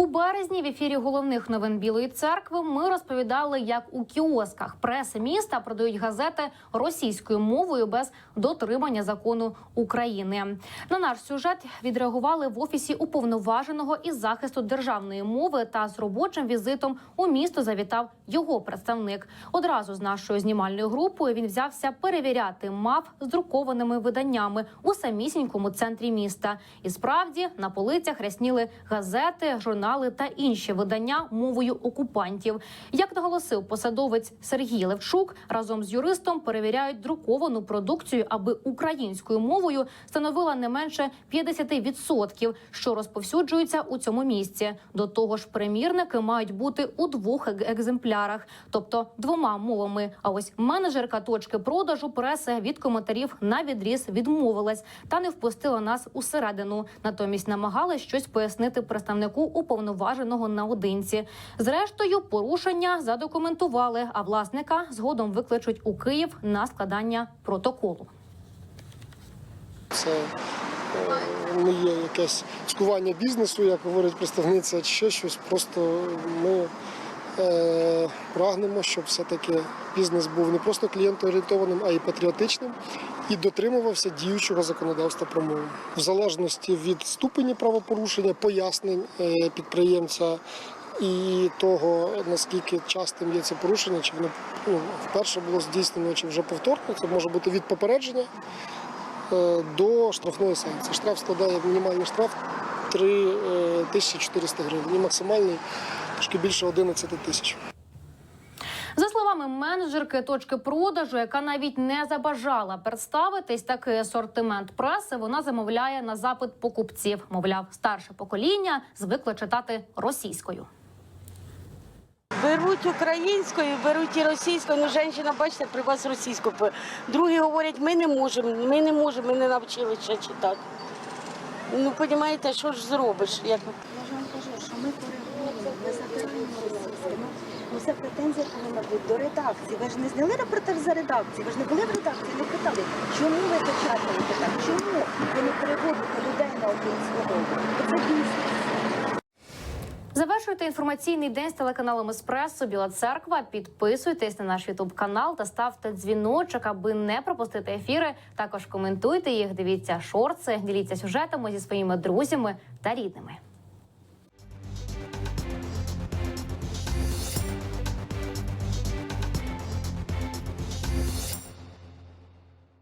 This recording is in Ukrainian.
У березні в ефірі головних новин Білої церкви ми розповідали, як у кіосках преси міста продають газети російською мовою без дотримання закону України. На наш сюжет відреагували в офісі уповноваженого із захисту державної мови та з робочим візитом у місто завітав його представник. Одразу з нашою знімальною групою він взявся перевіряти мав з друкованими виданнями у самісінькому центрі міста. І справді на полицях рясніли газети, журнали та інші видання мовою окупантів. Як наголосив посадовець Сергій Левчук, разом з юристом перевіряють друковану продукцію, аби українською мовою становила не менше 50%, що розповсюджується у цьому місці. До того ж, примірники мають бути у двох екземплярах, тобто двома мовами. А ось менеджерка точки продажу преси від коментарів на відріз відмовилась та не впустила нас усередину. Натомість намагалась щось пояснити представнику уповноваженого наодинці. Зрештою, порушення задокументували, а власника згодом викличуть у Київ на складання протоколу. Це е, не є якесь цькування бізнесу, як говорить представниця, чи ще щось. Просто ми прагнемо, щоб все-таки бізнес був не просто клієнтоорієнтованим, а й патріотичним і дотримувався діючого законодавства про мову. В залежності від ступені правопорушення, пояснень е, підприємця. І того, наскільки частим є це порушення, чи воно ну, вперше було здійснено, чи вже повторно, це може бути від попередження е, до штрафної санкції. Штраф складає мінімальний штраф 3400 гривень і максимальний трошки більше 11 тисяч. За словами менеджерки точки продажу, яка навіть не забажала представитись, такий асортимент преси вона замовляє на запит покупців. Мовляв, старше покоління звикло читати російською. Беруть українською, беруть і російською. Ну, жінка, бачите, при вас російською. Другі говорять, ми не можемо, ми не можемо, ми не навчили ще читати. Ну, розумієте, що ж зробиш? Як... Я ж вам кажу, що ми. Це претензія повинна бути до редакції. Ви ж не зняли репортаж за редакцію, ви ж не були в редакції, не питали, чому ви печатаєте так, чому ви не переводите людей на українську мову? Це бізнес. Завершуйте інформаційний день з телеканалом Еспресо Біла Церква. Підписуйтесь на наш Ютуб канал та ставте дзвіночок, аби не пропустити ефіри. Також коментуйте їх, дивіться шорти, діліться сюжетами зі своїми друзями та рідними.